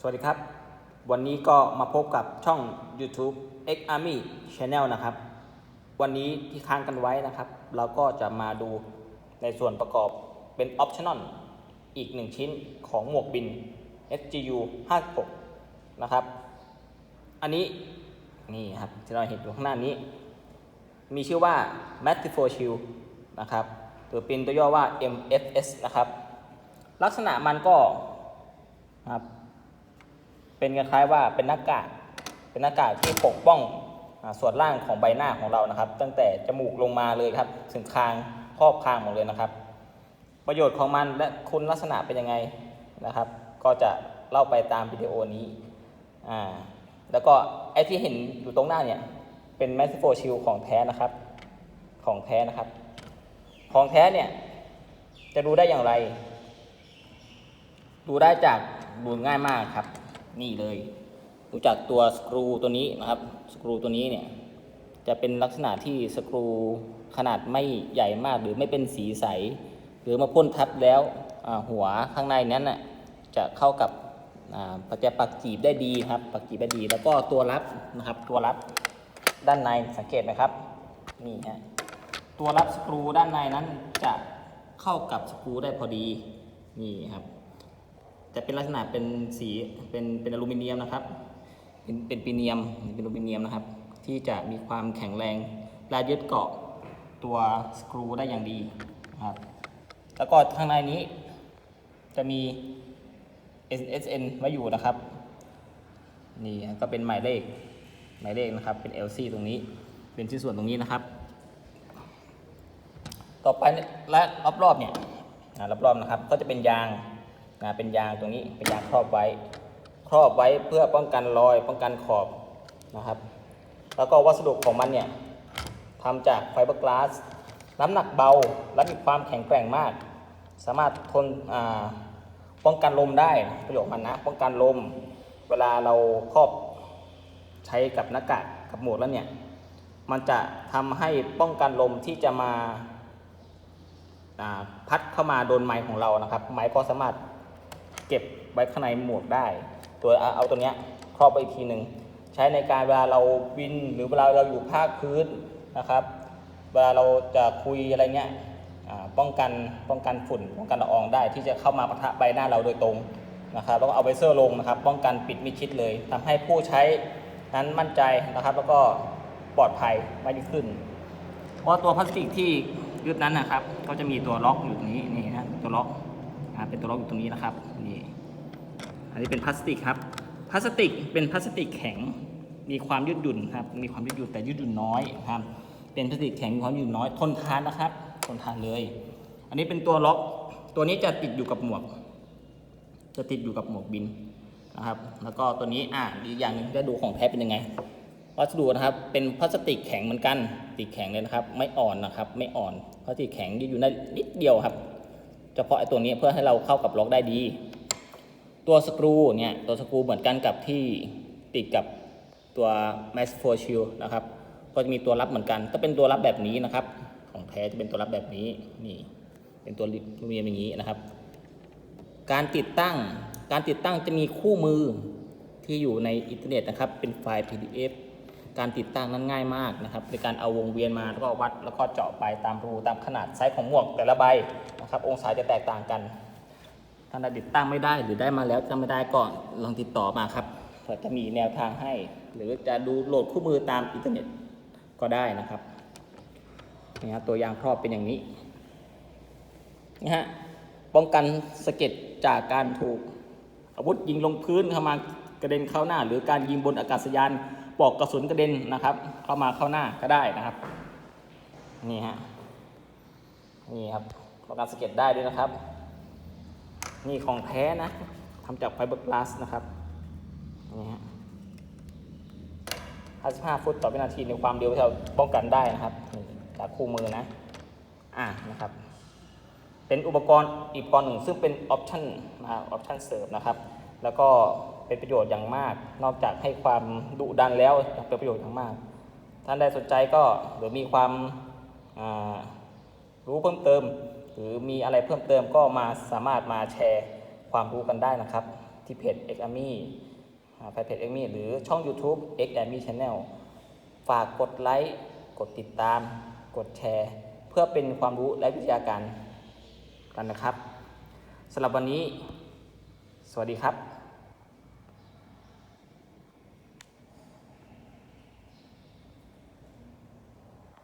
สวัสดีครับ วันนี้ก็มาพบกับช่อง YouTube X Army Channel นะครับ วันนี้ที่ค้างกันไว้นะครับ เราก็จะมาดูในส่วนประกอบเป็น Optional อีกหนึ่งชิ้นของหมวกบิน SGU 56นะครับ อันนี้นี่ครับที่เราเห็นอยู่ข้างหน้านี้ มีชื่อว่า m a t t i f o Shield นะครับหรือเป็นตัวย่อว่า MFS นะครับ ลักษณะมันก็ครับ เป็นคล้ายๆว่าเป็นหน้ากากเป็นหน้ากากที่ปกป้องส่วนล่างของใบหน้าของเรานะครับ ตั้งแต่จมูกลงมาเลยครับถึงคางครอบคางหมดเลยนะครับ ประโยชน์ของมันและคุณลักษณะเป็นยังไงนะครับ ก็จะเล่าไปตามวิดีโอนี้อ่าแล้วก็ไอ้ที่เห็นอยู่ตรงหน้าเนี่ยเป็นแมสโฟชิลของแท้นะครับของแท้นะครับ ของแท้เนี่ยจะดูได้อย่างไร ดูได้จากดูง่ายมากครับ นี่เลยดูจากตัวสกรูตัวนี้นะครับ สกรูตัวนี้เนี่ยจะเป็นลักษณะที่สกรูขนาดไม่ใหญ่มากหรือไม่เป็นสีใส หรือมาพ่นทับแล้วหัวข้างในนั้นน่ะจะเข้ากับอ่าปัจจัปักจีบได้ดีครับ ปักจีบได้ดี แล้วก็ตัวรับนะครับตัวรับด้านในสังเกตไหมครับนี่ฮะตัวรับสกรูด้านในนั้นจะเข้ากับสกรูได้พอดีนี่ครับ จะเป็นลักษณะเป็นสีเป็นเป็นอลูมิเนียมนะครับ เป็นเป็นปีเนียมเป็นอลูมิเนียมนะครับ ที่จะมีความแข็งแรงและยึดเกาะตัวสกรูได้อย่างดีนะครับแล้วก็ข้างในนี้จะมี SSN ไว้อยู่นะครับ นี่ก็เป็นหมายเลขหมายเลขนะครับ เป็น LC ตรงนี้ เป็นชิ้นส่วนตรงนี้นะครับ ต่อไปและรอบๆเนี่ยอ่ารอบๆนะครับ ก็จะเป็นยาง นะเป็นยางตรงนี้เป็นยางครอบไว้ ครอบไว้เพื่อป้องกันรอยป้องกันขอบนะครับ แล้วก็วัสดุของมันเนี่ยทำจากไฟเบอร์กลาสน้ำหนักเบาและมีความแข็งแกร่งมาก สามารถทนป้องกันลมได้ประโยชน์มันนะป้องกันลม เวลาเราครอบใช้กับหน้ากากกับหมวกแล้วเนี่ยมันจะทำให้ป้องกันลมที่จะมาพัดเข้ามาโดนไม้ของเรานะครับ ไม้ก็สามารถ เก็บไว้ข้างในหมวกได้ ตัวเอาตัวเนี้ยครอบไปอีกทีหนึ่งใช้ในการเวลาเราบินหรือเวลาเราอยู่ภาคพื้นนะครับ เวลาเราจะคุยอะไรเงี้ยป้องกันป้องกันฝุ่นป้องกันละอองได้ ที่จะเข้ามาปะทะใบหน้าเราโดยตรงนะครับแล้วก็เอาไวเซอร์ลงนะครับ ป้องกันปิดมิดชิดเลยทำให้ผู้ใช้นั้นมั่นใจนะครับ แล้วก็ปลอดภัยมากยิ่งขึ้น เพราะตัวพลาสติกที่ยึดนั้นนะครับ ก็จะมีตัวล็อกอยู่ตรงนี้นี่นะตัวล็อก เป็นตัวล็อกอยู่ตรงนี้นะครับนี่อันนี้เป็นพลาสติกครับพลาสติกเป็นพลาสติกแข็งมีความยืดหยุ่นครับมีความยืดหยุ่นแต่ยืดหยุ่นน้อยครับ เป็นพลาสติกแข็งมีความยืดหยุ่นน้อยทนทานนะครับทนทานเลย อันนี้เป็นตัวล็อกตัวนี้จะติดอยู่กับหมวก จะติดอยู่กับหมวกบินนะครับ แล้วก็ตัวนี้อ่าอีกอย่างนึงจะดูของแท้เป็นยังไงวัสดุนะครับเป็นพลาสติกแข็งเหมือนกันติกแข็งเลยนะครับ ไม่อ่อนนะครับ ไม่อ่อนพลาสติกแข็งยืดอยู่ได้นิดเดียวครับ เฉพาะไอ้ตัวนี้เพื่อให้เราเข้ากับล็อกได้ดี ตัวสกรูเนี่ยตัวสกรูเหมือนกันกับที่ติดกับตัว m a s 4 Shield นะครับก็จะมีตัวรับเหมือนกัน ถ้าเป็นตัวรับแบบนี้นะครับ ของแท้จะเป็นตัวรับแบบนี้นี่เป็นตัวลูมิเนียมอย่างนี้นะครับ การติดตั้งการติดตั้งจะมีคู่มือที่อยู่ในอินเทอร์เน็ตนะครับ เป็นไฟล์ PDF การติดตั้งนั้นง่ายมากนะครับในการเอาวงเวียนมาแล้วก็วัดแล้วก็เจาะไปตามรูตามขนาดไซส์ของหมวกแต่ละใบนะครับ องศาจะแตกต่างกันถ้ารติดตั้งไม่ได้หรือได้มาแล้วจำไม่ได้ก็ลองติดต่อมาครับเผื่อจะมีแนวทางให้ หรือจะดูโหลดคู่มือตามอินเทอร์เน็ตก็ได้นะครับนี่ฮะตัวยางครอบเป็นอย่างนี้นะฮะป้องกันสะเก็ดจากการถูกอาวุธยิงลงพื้นเข้ามากระเด็นเข้าหน้า หรือการยิงบนอากาศยาน ปอกกระสุนกระเด็นนะครับ เข้ามาเข้าหน้าก็ได้นะครับ นี่ฮะนี่ครับป้องกันสะเก็ดได้ด้วยนะครับ นี่ของแท้นะทำจากไฟเบอร์กลาสนะครับนี่ฮะ55 ฟุตต่อวินาทีในความเร็วที่เราป้องกันได้นะครับจากคู่มือนะอ่านะครับ เป็นอุปกรณ์อีกอุปกรณ์หนึ่งซึ่งเป็นออปชั่นนะออปชั่นเสริมนะครับ แล้วก็ เป็นประโยชน์อย่างมาก นอกจากให้ความดุดันแล้วยังเป็นประโยชน์อย่างมาก ท่านใดสนใจก็หรือมีความรู้เพิ่มเติม หรือมีอะไรเพิ่มเติมก็มาสามารถมาแชร์ความรู้กันได้นะครับ ที่เพจ x a m y แฟนเพจ x a m y หรือช่อง YouTube x a m y Channel ฝากกดไลค์ กดติดตาม กดแชร์ เพื่อเป็นความรู้และวิทยาการกันนะครับสำหรับวันนี้ สวัสดีครับ